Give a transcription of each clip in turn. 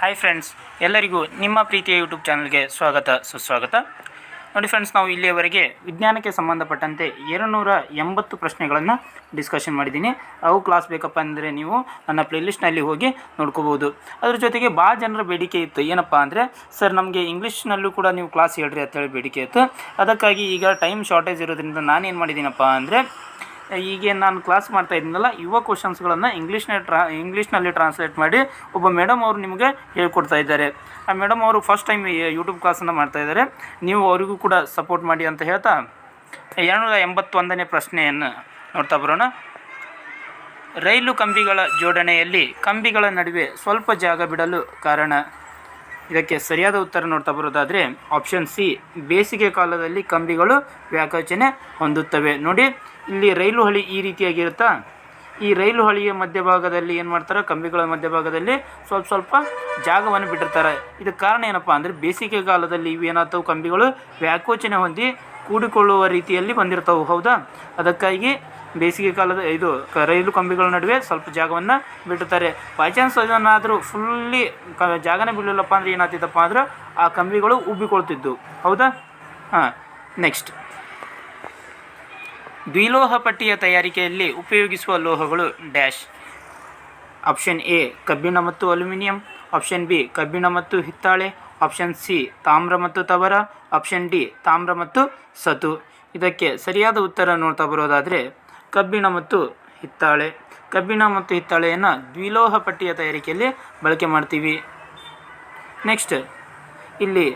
Hi friends ಎಲ್ಲರಿಗೂ ನಿಮ್ಮ ಪ್ರೀತಿಯ ಯೂಟ್ಯೂಬ್ ಚಾನಲ್ಗೆ ಸ್ವಾಗತ, ಸುಸ್ವಾಗತ. ನೋಡಿ ಫ್ರೆಂಡ್ಸ್ ನಾವು ಇಲ್ಲಿಯವರೆಗೆ ವಿಜ್ಞಾನಕ್ಕೆ ಸಂಬಂಧಪಟ್ಟಂತೆ ಎರಡುನೂರ ಎಂಬತ್ತು ಪ್ರಶ್ನೆಗಳನ್ನು ಡಿಸ್ಕಷನ್ ಮಾಡಿದ್ದೀನಿ. ಅವು ಕ್ಲಾಸ್ ಬೇಕಪ್ಪ ಅಂದರೆ ನೀವು ನನ್ನ ಪ್ಲೇಲಿಸ್ಟ್ನಲ್ಲಿ ಹೋಗಿ ನೋಡ್ಕೋಬೋದು ಅದ್ರ ಜೊತೆಗೆ ಭಾಳ ಜನರ ಬೇಡಿಕೆ ಇತ್ತು. ಏನಪ್ಪ ಅಂದರೆ ಸರ್ ನಮಗೆ ಇಂಗ್ಲೀಷ್ನಲ್ಲೂ ಕೂಡ ನೀವು ಕ್ಲಾಸ್ ಹೇಳ್ರಿ ಅಂತೇಳಿ ಬೇಡಿಕೆ ಇತ್ತು. ಅದಕ್ಕಾಗಿ ಈಗ ಟೈಮ್ ಶಾರ್ಟೇಜ್ ಇರೋದ್ರಿಂದ ನಾನೇನು ಮಾಡಿದ್ದೀನಪ್ಪ ಅಂದರೆ ಈಗ ನಾನು ಕ್ಲಾಸ್ ಮಾಡ್ತಾ ಇದ್ದೀನಲ್ಲ ಯುವ ಕ್ವಶನ್ಸ್ಗಳನ್ನು ಇಂಗ್ಲೀಷ್ನ ಟ್ರಾ ಇಂಗ್ಲೀಷ್ನಲ್ಲಿ ಟ್ರಾನ್ಸ್ಲೇಟ್ ಮಾಡಿ ಒಬ್ಬ ಮೇಡಮ್ ಅವರು ನಿಮಗೆ ಹೇಳ್ಕೊಡ್ತಾ ಇದ್ದಾರೆ. ಆ ಮೇಡಮ್ ಅವರು ಫಸ್ಟ್ ಟೈಮ್ ಯೂಟ್ಯೂಬ್ ಕ್ಲಾಸನ್ನು ಮಾಡ್ತಾ ಇದ್ದಾರೆ. ನೀವು ಅವರಿಗೂ ಕೂಡ ಸಪೋರ್ಟ್ ಮಾಡಿ ಅಂತ ಹೇಳ್ತಾ, ಎರಡುನೂರ ಎಂಬತ್ತೊಂದನೇ ಪ್ರಶ್ನೆಯನ್ನು ನೋಡ್ತಾ ಬರೋಣ. ರೈಲು ಕಂಬಿಗಳ ಜೋಡಣೆಯಲ್ಲಿ ಕಂಬಿಗಳ ನಡುವೆ ಸ್ವಲ್ಪ ಜಾಗ ಬಿಡಲು ಕಾರಣ ಇದಕ್ಕೆ ಸರಿಯಾದ ಉತ್ತರ ನೋಡ್ತಾ ಬರೋದಾದರೆ ಆಪ್ಷನ್ ಸಿ ಬೇಸಿಗೆ ಕಾಲದಲ್ಲಿ ಕಂಬಿಗಳು ವ್ಯಾಕೋಚನೆ ಹೊಂದುತ್ತವೆ. ನೋಡಿ, ಇಲ್ಲಿ ರೈಲು ಹಳಿ ಈ ರೀತಿಯಾಗಿರುತ್ತಾ? ಈ ರೈಲು ಹಳಿಯ ಮಧ್ಯಭಾಗದಲ್ಲಿ ಏನು ಮಾಡ್ತಾರೆ? ಕಂಬಿಗಳ ಮಧ್ಯಭಾಗದಲ್ಲಿ ಸ್ವಲ್ಪ ಸ್ವಲ್ಪ ಜಾಗವನ್ನು ಬಿಟ್ಟಿರ್ತಾರೆ. ಇದಕ್ಕೆ ಕಾರಣ ಏನಪ್ಪ ಅಂದರೆ, ಬೇಸಿಗೆ ಕಾಲದಲ್ಲಿ ಇವೇನಾಗ್ತವೆ? ಕಂಬಿಗಳು ವ್ಯಾಕೋಚನೆ ಹೊಂದಿ ಕೂಡಿಕೊಳ್ಳುವ ರೀತಿಯಲ್ಲಿ ಬಂದಿರ್ತವೆ. ಹೌದಾ? ಅದಕ್ಕಾಗಿ ಬೇಸಿಗೆ ಕಾಲದ ಇದು ರೈಲು ಕಂಬಿಗಳ ನಡುವೆ ಸ್ವಲ್ಪ ಜಾಗವನ್ನು ಬಿಡುತ್ತಾರೆ ಬೈ ಚಾನ್ಸ್ ಅದನ್ನಾದರೂ ಫುಲ್ಲಿ ಕ ಜಾಗನೇ ಬಿಡಲಿಲ್ಲಪ್ಪ ಅಂದರೆ ಏನಾಗ್ತಿತ್ತಪ್ಪ ಅಂದ್ರೆ ಆ ಕಂಬಿಗಳು ಉಬ್ಬಿಕೊಳ್ತಿದ್ದು ಹೌದಾ? ಹಾಂ ನೆಕ್ಸ್ಟ್ ದ್ವಿಲೋಹ ಪಟ್ಟಿಯ ತಯಾರಿಕೆಯಲ್ಲಿ ಉಪಯೋಗಿಸುವ ಲೋಹಗಳು ಡ್ಯಾಶ್ ಆಪ್ಷನ್ ಎ ಕಬ್ಬಿಣ ಮತ್ತು ಅಲ್ಯೂಮಿನಿಯಂ. ಆಪ್ಷನ್ ಬಿ ಕಬ್ಬಿಣ ಮತ್ತು ಹಿತ್ತಾಳೆ. ಆಪ್ಷನ್ ಸಿ ತಾಮ್ರ ಮತ್ತು ತವರ. ಆಪ್ಷನ್ ಡಿ ತಾಮ್ರ ಮತ್ತು ಸತು. ಇದಕ್ಕೆ ಸರಿಯಾದ ಉತ್ತರ ನೋಡ್ತಾ ಬರೋದಾದರೆ ಕಬ್ಬಿಣ ಮತ್ತು ಹಿತ್ತಾಳೆ. ಕಬ್ಬಿಣ ಮತ್ತು ಹಿತ್ತಾಳೆಯನ್ನು ದ್ವಿಲೋಹ ಪಟ್ಟಿಯ ತಯಾರಿಕೆಯಲ್ಲಿ ಬಳಕೆ ಮಾಡ್ತೀವಿ. ನೆಕ್ಸ್ಟ್ ಇಲ್ಲಿ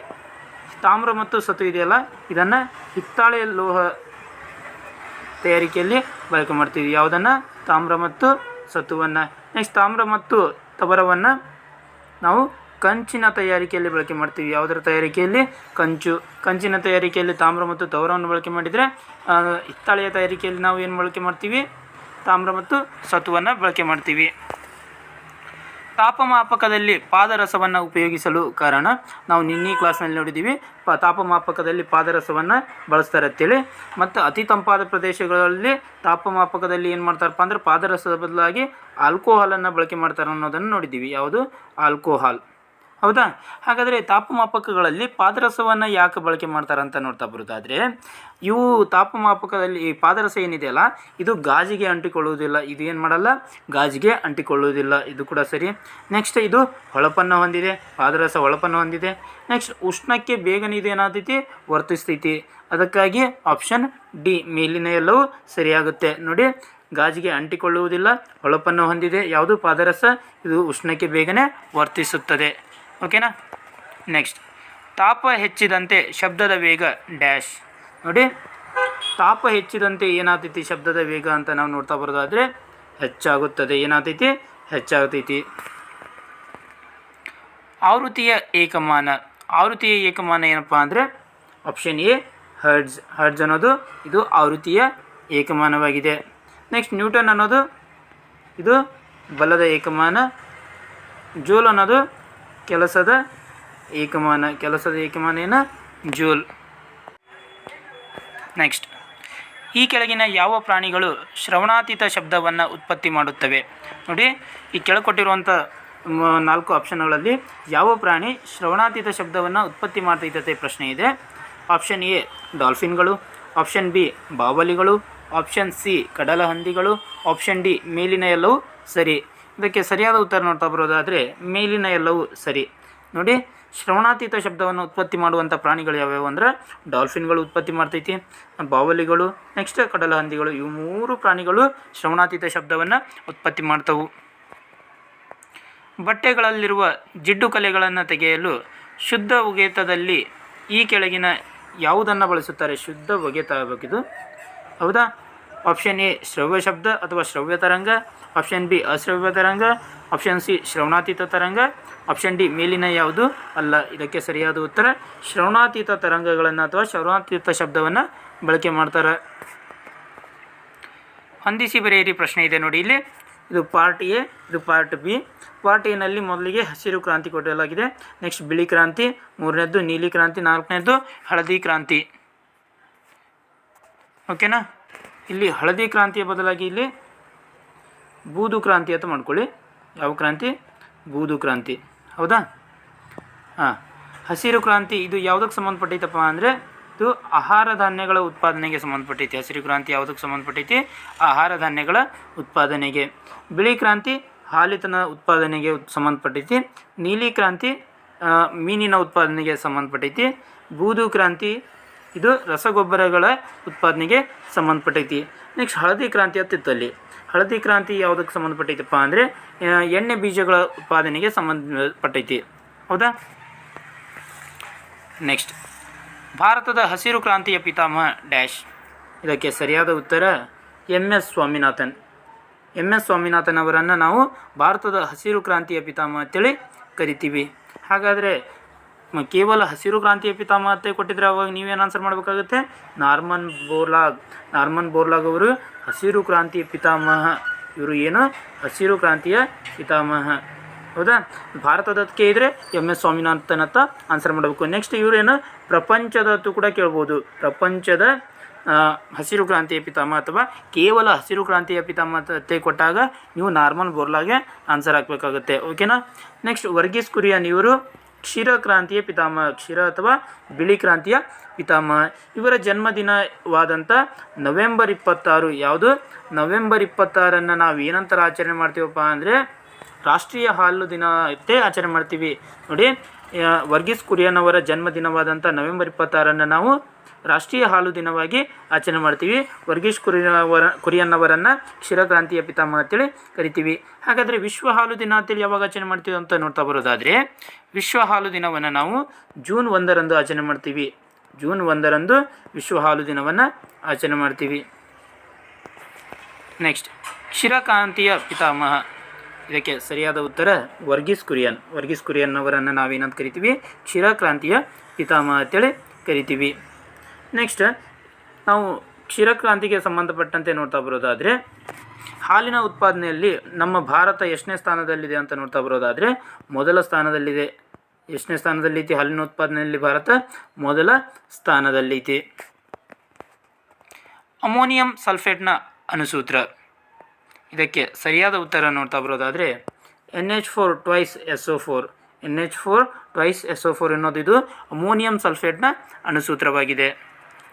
ತಾಮ್ರ ಮತ್ತು ಸತು ಇದೆಯಲ್ಲ, ಇದನ್ನು ಹಿತ್ತಾಳೆ ಲೋಹ ತಯಾರಿಕೆಯಲ್ಲಿ ಬಳಕೆ ಮಾಡ್ತೀವಿ. ಯಾವುದನ್ನು? ತಾಮ್ರ ಮತ್ತು ಸತುವನ್ನು ನೆಕ್ಸ್ಟ್ ತಾಮ್ರ ಮತ್ತು ತವರವನ್ನು ನಾವು ಕಂಚಿನ ತಯಾರಿಕೆಯಲ್ಲಿ ಬಳಕೆ ಮಾಡ್ತೀವಿ. ಯಾವುದರ ತಯಾರಿಕೆಯಲ್ಲಿ? ಕಂಚು. ಕಂಚಿನ ತಯಾರಿಕೆಯಲ್ಲಿ ತಾಮ್ರ ಮತ್ತು ತವರವನ್ನು ಬಳಕೆ ಮಾಡಿದರೆ ಹಿತ್ತಾಳೆಯ ತಯಾರಿಕೆಯಲ್ಲಿ ನಾವು ಏನು ಬಳಕೆ ಮಾಡ್ತೀವಿ? ತಾಮ್ರ ಮತ್ತು ಸತುವನ್ನು ಬಳಕೆ ಮಾಡ್ತೀವಿ. ತಾಪಮಾಪಕದಲ್ಲಿ ಪಾದರಸವನ್ನು ಉಪಯೋಗಿಸಲು ಕಾರಣ, ನಾವು ನಿನ್ನೆ ಕ್ಲಾಸ್ನಲ್ಲಿ ನೋಡಿದ್ದೀವಿ. ಪ, ತಾಪಮಾಪಕದಲ್ಲಿ ಪಾದರಸವನ್ನು ಬಳಸ್ತಾರೆ ಅಂತೇಳಿ. ಮತ್ತು ಅತಿ ತಂಪಾದ ಪ್ರದೇಶಗಳಲ್ಲಿ ತಾಪಮಾಪಕದಲ್ಲಿ ಏನು ಮಾಡ್ತಾರಪ್ಪ ಅಂದ್ರೆ ಪಾದರಸದ ಬದಲಾಗಿ ಆಲ್ಕೋಹಾಲನ್ನು ಬಳಕೆ ಮಾಡ್ತಾರೆ ಅನ್ನೋದನ್ನು ನೋಡಿದ್ದೀವಿ. ಯಾವುದು? ಆಲ್ಕೋಹಾಲ್. ಹೌದಾ? ಹಾಗಾದರೆ ತಾಪಮಾಪಕಗಳಲ್ಲಿ ಪಾದರಸವನ್ನು ಯಾಕೆ ಬಳಕೆ ಮಾಡ್ತಾರಂತ ನೋಡ್ತಾ ಬರೋದಾದರೆ, ಇವು ತಾಪಮಾಪಕದಲ್ಲಿ ಈ ಪಾದರಸ ಏನಿದೆಯಲ್ಲ, ಇದು ಗಾಜಿಗೆ ಅಂಟಿಕೊಳ್ಳುವುದಿಲ್ಲ, ಇದು ಏನು ಮಾಡಲ್ಲ, ಗಾಜಿಗೆ ಅಂಟಿಕೊಳ್ಳುವುದಿಲ್ಲ, ಇದು ಕೂಡ ಸರಿ. ನೆಕ್ಸ್ಟ್ ಇದು ಹೊಳಪನ್ನು ಹೊಂದಿದೆ, ಪಾದರಸ ಹೊಳಪನ್ನು ಹೊಂದಿದೆ. ನೆಕ್ಸ್ಟ್ ಉಷ್ಣಕ್ಕೆ ಬೇಗನೆ ಇದು ಏನಾಗ್ತೈತಿ? ವರ್ತಿಸ್ತೈತಿ. ಅದಕ್ಕಾಗಿ ಆಪ್ಷನ್ ಡಿ ಮೇಲಿನ ಎಲ್ಲವೂ ಸರಿಯಾಗುತ್ತೆ. ನೋಡಿ, ಗಾಜಿಗೆ ಅಂಟಿಕೊಳ್ಳುವುದಿಲ್ಲ, ಹೊಳಪನ್ನು ಹೊಂದಿದೆ, ಯಾವುದು ಪಾದರಸ? ಇದು ಉಷ್ಣಕ್ಕೆ ಬೇಗನೆ ವರ್ತಿಸುತ್ತದೆ. ಓಕೆನಾ? ನೆಕ್ಸ್ಟ್ ತಾಪ ಹೆಚ್ಚಿದಂತೆ ಶಬ್ದದ ವೇಗ ಡ್ಯಾಶ್. ನೋಡಿ, ತಾಪ ಹೆಚ್ಚಿದಂತೆ ಏನಾಗ್ತೈತಿ ಶಬ್ದದ ವೇಗ ಅಂತ ನಾವು ನೋಡ್ತಾ ಬರೋದಾದರೆ ಹೆಚ್ಚಾಗುತ್ತದೆ. ಏನಾಗ್ತೈತಿ? ಹೆಚ್ಚಾಗ್ತೈತಿ. ಆವೃತ್ತಿಯ ಏಕಮಾನ. ಆವೃತ್ತಿಯ ಏಕಮಾನ ಏನಪ್ಪ ಅಂದರೆ ಆಪ್ಷನ್ ಎ ಹರ್ಡ್ಸ್ ಹರ್ಡ್ಸ್ ಅನ್ನೋದು ಇದು ಆವೃತ್ತಿಯ ಏಕಮಾನವಾಗಿದೆ. ನೆಕ್ಸ್ಟ್ ನ್ಯೂಟನ್ ಅನ್ನೋದು ಇದು ಬಲದ ಏಕಮಾನ. ಜೂಲ್ ಅನ್ನೋದು ಕೆಲಸದ ಏಕಮಾನ ಕೆಲಸದ ಏಕಮಾನ ಏನ? ಜೂಲ್. ನೆಕ್ಸ್ಟ್ ಈ ಕೆಳಗಿನ ಯಾವ ಪ್ರಾಣಿಗಳು ಶ್ರವಣಾತೀತ ಶಬ್ದವನ್ನು ಉತ್ಪತ್ತಿ ಮಾಡುತ್ತವೆ? ನೋಡಿ, ಈ ಕೆಳಕೊಟ್ಟಿರುವಂಥ ನಾಲ್ಕು ಆಪ್ಷನ್ಗಳಲ್ಲಿ ಯಾವ ಪ್ರಾಣಿ ಶ್ರವಣಾತೀತ ಶಬ್ದವನ್ನು ಉತ್ಪತ್ತಿ ಮಾಡ್ತೈತತೆ ಪ್ರಶ್ನೆ ಇದೆ. ಆಪ್ಷನ್ ಎ ಡಾಲ್ಫಿನ್ಗಳು ಆಪ್ಷನ್ ಬಿ ಬಾವಲಿಗಳು. ಆಪ್ಷನ್ ಸಿ ಕಡಲ ಹಂದಿಗಳು ಆಪ್ಷನ್ ಡಿ ಮೇಲಿನ ಎಲ್ಲವೂ ಸರಿ. ಇದಕ್ಕೆ ಸರಿಯಾದ ಉತ್ತರ ನೋಡ್ತಾ ಬರೋದಾದರೆ ಮೇಲಿನ ಎಲ್ಲವೂ ಸರಿ. ನೋಡಿ, ಶ್ರವಣಾತೀತ ಶಬ್ದವನ್ನು ಉತ್ಪತ್ತಿ ಮಾಡುವಂಥ ಪ್ರಾಣಿಗಳು ಯಾವ್ಯಾವು ಅಂದರೆ ಡಾಲ್ಫಿನ್ಗಳು ಉತ್ಪತ್ತಿ ಮಾಡ್ತೈತಿ, ಬಾವಲಿಗಳು, ನೆಕ್ಸ್ಟ್ ಕಡಲ ಹಂದಿಗಳು, ಇವು ಮೂರು ಪ್ರಾಣಿಗಳು ಶ್ರವಣಾತೀತ ಶಬ್ದವನ್ನು ಉತ್ಪತ್ತಿ ಮಾಡ್ತವು. ಬಟ್ಟೆಗಳಲ್ಲಿರುವ ಜಿಡ್ಡು ಕಲೆಗಳನ್ನು ತೆಗೆಯಲು ಶುದ್ಧ ಉಗೇತದಲ್ಲಿ ಈ ಕೆಳಗಿನ ಯಾವುದನ್ನು ಬಳಸುತ್ತಾರೆ? ಶುದ್ಧ ಒಗೆತ ಆಗಬೇಕಿದು. ಹೌದಾ? ಆಪ್ಷನ್ ಎ ಶ್ರವ್ಯ ಶಬ್ದ ಅಥವಾ ಶ್ರವ್ಯ ತರಂಗ. ಆಪ್ಷನ್ ಬಿ ಅಶ್ರವ್ಯ ತರಂಗ. ಆಪ್ಷನ್ ಸಿ ಶ್ರವಣಾತೀತ ತರಂಗ. ಆಪ್ಷನ್ ಡಿ ಮೇಲಿನ ಯಾವುದು? ಅಲ್ಲ, ಇದಕ್ಕೆ ಸರಿಯಾದ ಉತ್ತರ, ಶ್ರವಣಾತೀತ ತರಂಗಗಳನ್ನು ಅಥವಾ ಶ್ರವಣಾತೀತ ಶಬ್ದವನ್ನು ಬಳಕೆ ಮಾಡ್ತಾರೆ. ಹೊಂದಿಸಿ ಬರೆಯಿರಿ ಪ್ರಶ್ನೆ ಇದೆ ನೋಡಿ ಇಲ್ಲಿ. ಇದು ಪಾರ್ಟ್ ಎ ಇದು ಪಾರ್ಟ್ ಬಿ ಪಾರ್ಟ್ ಎನಲ್ಲಿ ಮೊದಲಿಗೆ ಹಸಿರು ಕ್ರಾಂತಿ ಕೊಡಲಾಗಿದೆ. ನೆಕ್ಸ್ಟ್ ಬಿಳಿ ಕ್ರಾಂತಿ, ಮೂರನೇದ್ದು ನೀಲಿ ಕ್ರಾಂತಿ, ನಾಲ್ಕನೇದ್ದು ಹಳದಿ ಕ್ರಾಂತಿ. ಓಕೆನಾ ಇಲ್ಲಿ ಹಳದಿ ಕ್ರಾಂತಿಯ ಬದಲಾಗಿ ಇಲ್ಲಿ ಬೂದು ಕ್ರಾಂತಿ ಅಂತ ಮಾಡ್ಕೊಳ್ಳಿ. ಯಾವ ಕ್ರಾಂತಿ? ಬೂದು ಕ್ರಾಂತಿ. ಹೌದಾ? ಹಾಂ. ಹಸಿರು ಕ್ರಾಂತಿ, ಇದು ಯಾವುದಕ್ಕೆ ಸಂಬಂಧಪಟ್ಟೈತಪ್ಪ ಅಂದರೆ, ಇದು ಆಹಾರ ಧಾನ್ಯಗಳ ಉತ್ಪಾದನೆಗೆ ಸಂಬಂಧಪಟ್ಟೈತಿ. ಹಸಿರು ಕ್ರಾಂತಿ ಯಾವುದಕ್ಕೆ ಸಂಬಂಧಪಟ್ಟೈತಿ? ಆಹಾರ ಧಾನ್ಯಗಳ ಉತ್ಪಾದನೆಗೆ. ಬಿಳಿ ಕ್ರಾಂತಿ, ಹಾಲಿತನ ಉತ್ಪಾದನೆಗೆ ಉತ್- ಸಂಬಂಧಪಟ್ಟೈತಿ. ನೀಲಿ ಕ್ರಾಂತಿ ಮೀನಿನ ಉತ್ಪಾದನೆಗೆ ಸಂಬಂಧಪಟ್ಟೈತಿ. ಬೂದು ಕ್ರಾಂತಿ ಇದು ರಸಗೊಬ್ಬರಗಳ ಉತ್ಪಾದನೆಗೆ ಸಂಬಂಧಪಟ್ಟೈತಿ. ನೆಕ್ಸ್ಟ್ ಹಳದಿ ಕ್ರಾಂತಿ ಅತ್ತಿತ್ತಲ್ಲಿ ಹಳದಿ ಕ್ರಾಂತಿ ಯಾವುದಕ್ಕೆ ಸಂಬಂಧಪಟ್ಟೈತಪ್ಪ ಅಂದರೆ ಎಣ್ಣೆ ಬೀಜಗಳ ಉತ್ಪಾದನೆಗೆ ಸಂಬಂಧಪಟ್ಟೈತಿ. ಹೌದಾ? ನೆಕ್ಸ್ಟ್ ಭಾರತದ ಹಸಿರು ಕ್ರಾಂತಿಯ ಪಿತಾಮಹ ಡ್ಯಾಶ್. ಇದಕ್ಕೆ ಸರಿಯಾದ ಉತ್ತರ M S Swaminathan. M S Swaminathan ಅವರನ್ನು ನಾವು ಭಾರತದ ಹಸಿರು ಕ್ರಾಂತಿಯ ಪಿತಾಮಹ ಅಂತೇಳಿ ಕರಿತೀವಿ. ಹಾಗಾದರೆ ಕೇವಲ ಹಸಿರು ಕ್ರಾಂತಿಯ ಪಿತಾಮಹ ಅಂತ ಕೊಟ್ಟಿದ್ರೆ ಅವಾಗ ನೀವೇನು ಆನ್ಸರ್ ಮಾಡಬೇಕಾಗುತ್ತೆ? ನಾರ್ಮನ್ ಬೋರ್ಲಾಗ್ ನಾರ್ಮನ್ ಬೋರ್ಲಾಗ್ ಅವರು ಹಸಿರು ಕ್ರಾಂತಿಯ ಪಿತಾಮಹ. ಇವರು ಏನು? ಹಸಿರು ಕ್ರಾಂತಿಯ ಪಿತಾಮಹ. ಹೌದಾ? ಭಾರತದಕ್ಕೆ ಇದ್ರೆ ಎಂ ಎಸ್ ಸ್ವಾಮಿನಾಥನ್ ಅಂತ ಆನ್ಸರ್ ಮಾಡಬೇಕು ನೆಕ್ಸ್ಟ್ ಇವರೇನು ಪ್ರಪಂಚದತ್ತು ಕೂಡ ಕೇಳ್ಬೋದು. ಪ್ರಪಂಚದ ಹಸಿರು ಕ್ರಾಂತಿಯ ಪಿತಾಮಹ ಅಥವಾ ಕೇವಲ ಹಸಿರು ಕ್ರಾಂತಿಯ ಪಿತಾಮಹ ಅಂತ ಕೊಟ್ಟಾಗ ನೀವು ನಾರ್ಮಲ್ ಬೋರ್ಲಾಗೆ ಆನ್ಸರ್ ಹಾಕಬೇಕಾಗುತ್ತೆ. ಓಕೆನಾ ನೆಕ್ಸ್ಟ್ ವರ್ಗೀಸ್ ಕುರಿಯನ್ ಇವರು ಕ್ಷೀರ ಕ್ರಾಂತಿಯ ಪಿತಾಮಹ, ಕ್ಷೀರ ಅಥವಾ ಬಿಳಿ ಕ್ರಾಂತಿಯ ಪಿತಾಮಹ. ಇವರ ಜನ್ಮದಿನವಾದಂಥ ನವೆಂಬರ್ ಇಪ್ಪತ್ತಾರು ಯಾವುದು? ನವೆಂಬರ್ ಇಪ್ಪತ್ತಾರನ್ನು ನಾವು ಏನಂತರ ಆಚರಣೆ ಮಾಡ್ತೀವಪ್ಪ ಅಂದರೆ ರಾಷ್ಟ್ರೀಯ ಹಾಲು ದಿನ ಇತ್ತೇ ಆಚರಣೆ ಮಾಡ್ತೀವಿ. ನೋಡಿ ವರ್ಗೀಸ್ ಕುರಿಯನ್ ಅವರ ಜನ್ಮದಿನವಾದಂಥ ನವೆಂಬರ್ ಇಪ್ಪತ್ತಾರನ್ನು ನಾವು ರಾಷ್ಟ್ರೀಯ ಹಾಲು ದಿನವಾಗಿ ಆಚರಣೆ ಮಾಡ್ತೀವಿ. ವರ್ಗೀಶ್ ಕುರಿಯನ್ ಅವರ ಕುರಿಯನ್ ಅವರನ್ನು ಕ್ಷೀರಕ್ರಾಂತಿಯ ಪಿತಾಮಹ ಅಂತೇಳಿ ಕರಿತೀವಿ. ಹಾಗಾದರೆ ವಿಶ್ವ ಹಾಲು ದಿನ ಅಂತೇಳಿ ಯಾವಾಗ ಆಚರಣೆ ಮಾಡ್ತೀವಿ ಅಂತ ನೋಡ್ತಾ ಬರೋದಾದರೆ, ವಿಶ್ವ ಹಾಲು ದಿನವನ್ನು ನಾವು ಜೂನ್ ಒಂದರಂದು ಆಚರಣೆ ಮಾಡ್ತೀವಿ. ಜೂನ್ ಒಂದರಂದು ವಿಶ್ವ ಹಾಲು ದಿನವನ್ನು ಆಚರಣೆ ಮಾಡ್ತೀವಿ. ನೆಕ್ಸ್ಟ್, ಕ್ಷೀರಕ್ರಾಂತಿಯ ಪಿತಾಮಹ. ಇದಕ್ಕೆ ಸರಿಯಾದ ಉತ್ತರ ವರ್ಗೀಸ್ ಕುರಿಯನ್. ವರ್ಗೀಸ್ ಕುರಿಯನ್ ಅವರನ್ನು ನಾವೇನಂತ ಕರಿತೀವಿ? ಕ್ಷೀರಕ್ರಾಂತಿಯ ಪಿತಾಮಹ ಅಂತೇಳಿ ಕರಿತೀವಿ. ನೆಕ್ಸ್ಟ್ ನಾವು ಕ್ಷೀರಕ್ರಾಂತಿಗೆ ಸಂಬಂಧಪಟ್ಟಂತೆ ನೋಡ್ತಾ ಬರೋದಾದರೆ, ಹಾಲಿನ ಉತ್ಪಾದನೆಯಲ್ಲಿ ನಮ್ಮ ಭಾರತ ಎಷ್ಟನೇ ಸ್ಥಾನದಲ್ಲಿದೆ ಅಂತ ನೋಡ್ತಾ ಬರೋದಾದರೆ, ಮೊದಲ ಸ್ಥಾನದಲ್ಲಿದೆ. ಎಷ್ಟನೇ ಸ್ಥಾನದಲ್ಲೈತಿ ಹಾಲಿನ ಉತ್ಪಾದನೆಯಲ್ಲಿ ಭಾರತ ಮೊದಲ ಸ್ಥಾನದಲ್ಲೈತಿ ಅಮೋನಿಯಂ ಸಲ್ಫೇಟ್ನ ಅನುಸೂತ್ರ. ಇದಕ್ಕೆ ಸರಿಯಾದ ಉತ್ತರ ನೋಡ್ತಾ ಬರೋದಾದರೆ N H four twice S O four N H four twice S O four ಅನ್ನೋದು ಇದು ಅಮೋನಿಯಂ ಸಲ್ಫೇಟ್ನ ಅಣುಸೂತ್ರವಾಗಿದೆ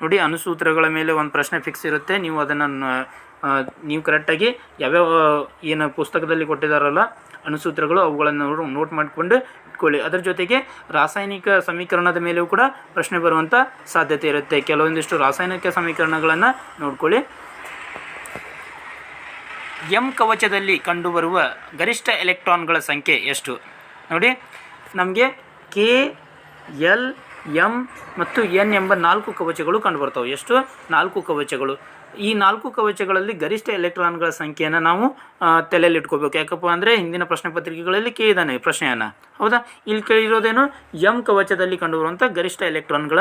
ನೋಡಿ, ಅನುಸೂತ್ರಗಳ ಮೇಲೆ ಒಂದು ಪ್ರಶ್ನೆ ಫಿಕ್ಸ್ ಇರುತ್ತೆ. ನೀವು ಅದನ್ನು ನೀವು ಕರೆಕ್ಟಾಗಿ ಯಾವ್ಯಾವ, ಏನು ಪುಸ್ತಕದಲ್ಲಿ ಕೊಟ್ಟಿದ್ದಾರಲ್ಲ ಅನುಸೂತ್ರಗಳು, ಅವುಗಳನ್ನು ನೋಟ್ ಮಾಡಿಕೊಂಡು ಇಟ್ಕೊಳ್ಳಿ. ಅದರ ಜೊತೆಗೆ ರಾಸಾಯನಿಕ ಸಮೀಕರಣದ ಮೇಲೂ ಕೂಡ ಪ್ರಶ್ನೆ ಬರುವಂಥ ಸಾಧ್ಯತೆ ಇರುತ್ತೆ. ಕೆಲವೊಂದಿಷ್ಟು ರಾಸಾಯನಿಕ ಸಮೀಕರಣಗಳನ್ನು ನೋಡ್ಕೊಳ್ಳಿ. ಎಂ ಕವಚದಲ್ಲಿ ಕಂಡುಬರುವ ಗರಿಷ್ಠ ಎಲೆಕ್ಟ್ರಾನ್ಗಳ ಸಂಖ್ಯೆ ಎಷ್ಟು? ನೋಡಿ, ನಮಗೆ ಕೆ ಎಲ್ ಎಂ ಮತ್ತು ಎನ್ ಎಂಬ ನಾಲ್ಕು ಕವಚಗಳು ಕಂಡುಬರ್ತವೆ. ಎಷ್ಟು? ನಾಲ್ಕು ಕವಚಗಳು. ಈ ನಾಲ್ಕು ಕವಚಗಳಲ್ಲಿ ಗರಿಷ್ಠ ಎಲೆಕ್ಟ್ರಾನ್ಗಳ ಸಂಖ್ಯೆಯನ್ನು ನಾವು ತಲೆಯಲ್ಲಿ ಇಟ್ಕೋಬೇಕು. ಯಾಕಪ್ಪ ಅಂದರೆ ಹಿಂದಿನ ಪ್ರಶ್ನೆ ಪತ್ರಿಕೆಗಳಲ್ಲಿ ಕೇಳಿದಾನೆ ಪ್ರಶ್ನೆಯನ್ನು. ಹೌದಾ? ಇಲ್ಲಿ ಕೇಳಿರೋದೇನು? ಎಂ ಕವಚದಲ್ಲಿ ಕಂಡುಬರುವಂಥ ಗರಿಷ್ಠ ಎಲೆಕ್ಟ್ರಾನ್ಗಳ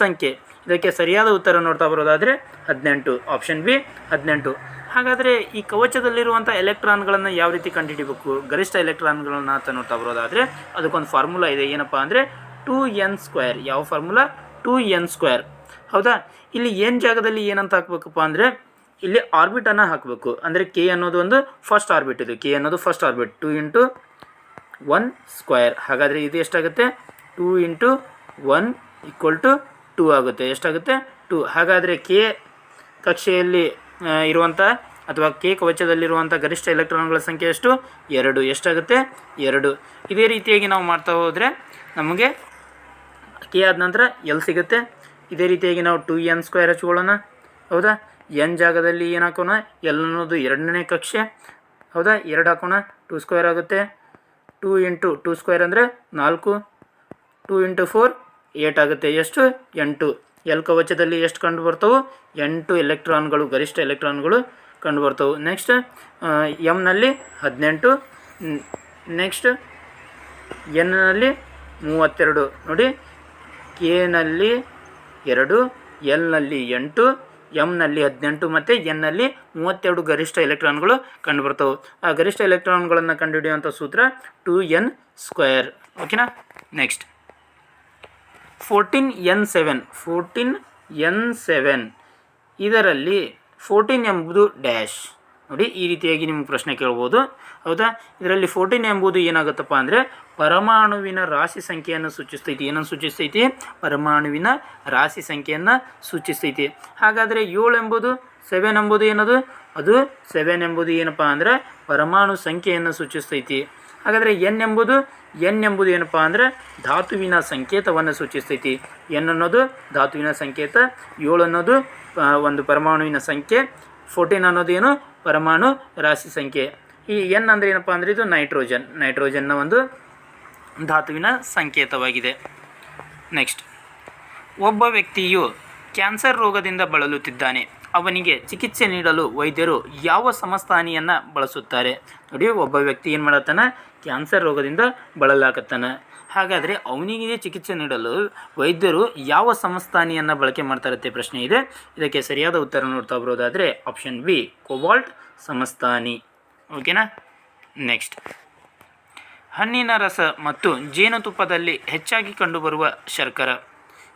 ಸಂಖ್ಯೆ. ಇದಕ್ಕೆ ಸರಿಯಾದ ಉತ್ತರ ನೋಡ್ತಾ ಬರೋದಾದರೆ ಹದಿನೆಂಟು. ಆಪ್ಷನ್ ಬಿ, ಹದಿನೆಂಟು. ಹಾಗಾದರೆ ಈ ಕವಚದಲ್ಲಿರುವಂಥ ಎಲೆಕ್ಟ್ರಾನ್ಗಳನ್ನು ಯಾವ ರೀತಿ ಕಂಡುಹಿಡಿಬೇಕು? ಗರಿಷ್ಠ ಎಲೆಕ್ಟ್ರಾನ್ಗಳನ್ನು ಅಂತ ನೋಡ್ತಾ ಬರೋದಾದರೆ ಅದಕ್ಕೊಂದು ಫಾರ್ಮುಲಾ ಇದೆ. ಏನಪ್ಪ ಅಂದರೆ ಟೂ ಎನ್ ಸ್ಕ್ವೇರ್ ಯಾವ ಫಾರ್ಮುಲಾ ಟೂ ಎನ್ ಸ್ಕ್ವೇರ್ ಹೌದಾ? ಇಲ್ಲಿ ಏನು ಜಾಗದಲ್ಲಿ ಏನಂತ ಹಾಕ್ಬೇಕಪ್ಪ ಅಂದರೆ, ಇಲ್ಲಿ ಆರ್ಬಿಟನ್ನು ಹಾಕಬೇಕು. ಅಂದರೆ ಕೆ ಅನ್ನೋದು ಒಂದು ಫಸ್ಟ್ ಆರ್ಬಿಟ್ ಇದು. ಕೆ ಅನ್ನೋದು first orbit two into one square ಹಾಗಾದರೆ ಇದು ಎಷ್ಟಾಗುತ್ತೆ? Two into one equal to two ಆಗುತ್ತೆ. ಎಷ್ಟಾಗುತ್ತೆ? ಟೂ ಹಾಗಾದರೆ ಕೆ ಕಕ್ಷೆಯಲ್ಲಿ ಇರುವಂಥ ಅಥವಾ ಕೆ ಕವಚದಲ್ಲಿರುವಂಥ ಗರಿಷ್ಠ ಎಲೆಕ್ಟ್ರಾನ್ಗಳ ಸಂಖ್ಯೆ ಎಷ್ಟು? ಎರಡು. ಎಷ್ಟಾಗುತ್ತೆ? ಎರಡು. ಇದೇ ರೀತಿಯಾಗಿ ನಾವು ಮಾಡ್ತಾ ಹೋದರೆ ನಮಗೆ ಕೆ ಆದ ನಂತರ ಎಲ್ ಸಿಗುತ್ತೆ? ಇದೇ ರೀತಿಯಾಗಿ ನಾವು ಟು ಎನ್ ಸ್ಕ್ವೇರ್ ಹಚ್ಕೊಳ್ಳೋಣ. ಹೌದಾ? ಎನ್ ಜಾಗದಲ್ಲಿ ಏನು ಹಾಕೋಣ? ಎಲ್ ಅನ್ನೋದು ಎರಡನೇ ಕಕ್ಷೆ. ಹೌದಾ? ಎರಡು ಹಾಕೋಣ. ಟು ಸ್ಕ್ವೇರ್ ಆಗುತ್ತೆ. ಟೂ ಇಂಟು ಟೂ ಸ್ಕ್ವೇರ್ ಅಂದರೆ ನಾಲ್ಕು. ಟೂ ಇಂಟು ಫೋರ್ ಏಟ್ ಆಗುತ್ತೆ. ಎಷ್ಟು? ಎಂಟು. ಎಲ್ ಕವಚದಲ್ಲಿ ಎಷ್ಟು ಕಂಡು ಬರ್ತವೆ ಎಂಟು ಎಲೆಕ್ಟ್ರಾನ್ಗಳು, ಗರಿಷ್ಠ ಎಲೆಕ್ಟ್ರಾನ್ಗಳು ಕಂಡು ಬರ್ತವೆ ನೆಕ್ಸ್ಟ್ ಎಮ್ನಲ್ಲಿ ಹದಿನೆಂಟು. ನೆಕ್ಸ್ಟ್ ಎನ್ನಲ್ಲಿ ಮೂವತ್ತೆರಡು. ನೋಡಿ ಕೆನಲ್ಲಿ ಎರಡು, ಎಲ್ನಲ್ಲಿ ಎಂಟು ಎಮ್ನಲ್ಲಿ ಹದಿನೆಂಟು ಮತ್ತು ಎನ್ನಲ್ಲಿ ಮೂವತ್ತೆರಡು ಗರಿಷ್ಠ ಎಲೆಕ್ಟ್ರಾನ್ಗಳು ಕಂಡುಬರ್ತವೆ. ಆ ಗರಿಷ್ಠ ಎಲೆಕ್ಟ್ರಾನ್ಗಳನ್ನು ಕಂಡುಹಿಡಿಯುವಂಥ ಸೂತ್ರ ಟೂ ಎನ್ ಸ್ಕ್ವೇರ್. ಓಕೆನಾ? Next. Fourteen N seven. Fourteen N seven. ಇದರಲ್ಲಿ ಫೋರ್ಟೀನ್ ಎಂಬುದು ಡ್ಯಾಶ್. ನೋಡಿ ಈ ರೀತಿಯಾಗಿ ನಿಮ್ಗೆ ಪ್ರಶ್ನೆ ಕೇಳ್ಬೋದು. ಹೌದಾ? ಇದರಲ್ಲಿ ಫೋರ್ಟೀನ್ ಎಂಬುದು ಏನಾಗುತ್ತಪ್ಪ ಅಂದರೆ ಪರಮಾಣುವಿನ ರಾಶಿ ಸಂಖ್ಯೆಯನ್ನು ಸೂಚಿಸ್ತೈತಿ. ಏನನ್ನು ಸೂಚಿಸ್ತೈತಿ? ಪರಮಾಣುವಿನ ರಾಶಿ ಸಂಖ್ಯೆಯನ್ನು ಸೂಚಿಸ್ತೈತಿ. ಹಾಗಾದರೆ ಏಳು ಎಂಬುದು ಸೆವೆನ್ ಎಂಬುದು ಏನದು? ಅದು ಸೆವೆನ್ ಎಂಬುದು ಏನಪ್ಪ ಅಂದರೆ ಪರಮಾಣು ಸಂಖ್ಯೆಯನ್ನು ಸೂಚಿಸ್ತೈತಿ. ಹಾಗಾದರೆ ಎನ್ ಎಂಬುದು ಎನ್ ಎಂಬುದು ಏನಪ್ಪ ಅಂದರೆ ಧಾತುವಿನ ಸಂಕೇತವನ್ನು ಸೂಚಿಸ್ತೈತಿ. ಎನ್ ಅನ್ನೋದು ಧಾತುವಿನ ಸಂಕೇತ, ಏಳು ಅನ್ನೋದು ಒಂದು ಪರಮಾಣುವಿನ ಸಂಖ್ಯೆ ಫೋರ್ಟೀನ್ ಏನು? ಪರಮಾಣು ರಾಶಿ ಸಂಖ್ಯೆ. ಈ ಎನ್ ಅಂದರೆ ಏನಪ್ಪ ಅಂದರೆ ಇದು ನೈಟ್ರೋಜನ್. ನೈಟ್ರೋಜನ್ನ ಒಂದು ಧಾತುವಿನ ಸಂಕೇತವಾಗಿದೆ. ನೆಕ್ಸ್ಟ್ ಒಬ್ಬ ವ್ಯಕ್ತಿಯು ಕ್ಯಾನ್ಸರ್ ರೋಗದಿಂದ ಬಳಲುತ್ತಿದ್ದಾನೆ. ಅವನಿಗೆ ಚಿಕಿತ್ಸೆ ನೀಡಲು ವೈದ್ಯರು ಯಾವ ಸಮಸ್ಥಾನಿಯನ್ನು ಬಳಸುತ್ತಾರೆ? ನೋಡಿ, ಒಬ್ಬ ವ್ಯಕ್ತಿ ಏನು ಮಾಡತ್ತಾನ? ಕ್ಯಾನ್ಸರ್ ರೋಗದಿಂದ ಬಳಲಾಕತ್ತಾನ. ಹಾಗಾದರೆ ಅವನಿಗೆ ಚಿಕಿತ್ಸೆ ನೀಡಲು ವೈದ್ಯರು ಯಾವ ಸಂಸ್ಥಾನಿಯನ್ನು ಬಳಕೆ ಮಾಡ್ತಾರತ್ತೆ ಪ್ರಶ್ನೆ ಇದೆ. ಇದಕ್ಕೆ ಸರಿಯಾದ ಉತ್ತರ ನೋಡ್ತಾ ಬರೋದಾದರೆ ಆಪ್ಷನ್ ಬಿ ಕೋಬಾಲ್ಟ್ ಸಮಸ್ಥಾನಿ ಓಕೆನಾ ನೆಕ್ಸ್ಟ್ ಹಣ್ಣಿನ ರಸ ಮತ್ತು ಜೇನುತುಪ್ಪದಲ್ಲಿ ಹೆಚ್ಚಾಗಿ ಕಂಡುಬರುವ ಶರ್ಕರ.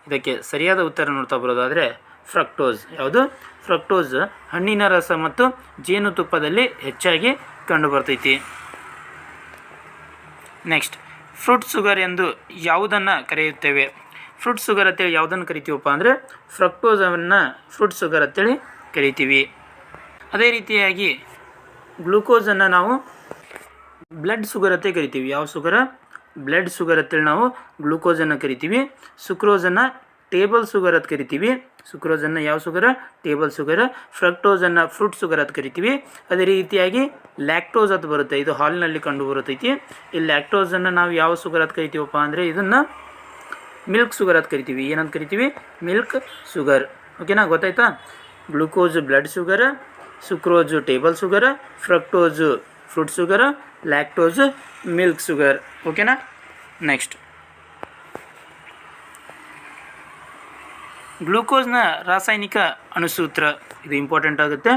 ಇದಕ್ಕೆ ಸರಿಯಾದ ಉತ್ತರ ನೋಡ್ತಾ ಬರೋದಾದರೆ ಫ್ರಕ್ಟೋಸ್ ಯಾವುದು? ಫ್ರಕ್ಟೋಸ್ ಹಣ್ಣಿನ ರಸ ಮತ್ತು ಜೇನುತುಪ್ಪದಲ್ಲಿ ಹೆಚ್ಚಾಗಿ ಕಂಡುಬರ್ತೈತಿ. ನೆಕ್ಸ್ಟ್ ಫ್ರೂಟ್ ಶುಗರ್ ಎಂದು ಯಾವುದನ್ನು ಕರೆಯುತ್ತೇವೆ? ಫ್ರೂಟ್ ಶುಗರ್ ಅಂತೇಳಿ ಯಾವುದನ್ನು ಕರಿತೀವಪ್ಪ ಅಂದರೆ ಫ್ರಕ್ಟೋಸವನ್ನು ಫ್ರೂಟ್ ಶುಗರ್ ಅಂತೇಳಿ ಕರಿತೀವಿ. ಅದೇ ರೀತಿಯಾಗಿ ಗ್ಲೂಕೋಸನ್ನು ನಾವು ಬ್ಲಡ್ ಶುಗರ್ ಅಂತ ಕರಿತೀವಿ. ಯಾವ ಶುಗರ? ಬ್ಲಡ್ ಶುಗರ್ ಅಂತೇಳಿ ನಾವು ಗ್ಲುಕೋಸನ್ನು ಕರಿತೀವಿ. ಸುಕ್ರೋಸನ್ನು ಟೇಬಲ್ ಶುಗರ್ ಅಂತ ಕರಿತೀವಿ. ಸುಕ್ರೋಸನ್ನು ಯಾವ ಶುಗರ ಟೇಬಲ್ ಶುಗರ್ ಫ್ರಕ್ಟೋಸನ್ನು ಫ್ರೂಟ್ ಶುಗರ್ ಅಂತ ಕರಿತೀವಿ. ಅದೇ ರೀತಿಯಾಗಿ ಲ್ಯಾಕ್ಟೋಸ್ ಅಂತ ಬರುತ್ತೆ. ಇದು ಹಾಲಿನಲ್ಲಿ ಕಂಡು ಬರುತ್ತೈತಿ ಈ ಲ್ಯಾಕ್ಟೋಸನ್ನು ನಾವು ಯಾವ ಶುಗರ್ ಅಂತ ಕರಿತೀವಪ್ಪ ಅಂದರೆ ಇದನ್ನು ಮಿಲ್ಕ್ ಶುಗರ್ ಅಂತ ಕರಿತೀವಿ. ಏನಂತ ಕರಿತೀವಿ? ಮಿಲ್ಕ್ ಶುಗರ್ ಓಕೆನಾ ಗೊತ್ತಾಯ್ತಾ? Glucose blood sugar sucrose table sugar fructose fruit sugar lactose milk sugar ಓಕೆನಾ ನೆಕ್ಸ್ಟ್ ಗ್ಲೂಕೋಸ್ನ ರಾಸಾಯನಿಕ ಅಣುಸೂತ್ರ, ಇದು ಇಂಪಾರ್ಟೆಂಟ್ ಆಗುತ್ತೆ.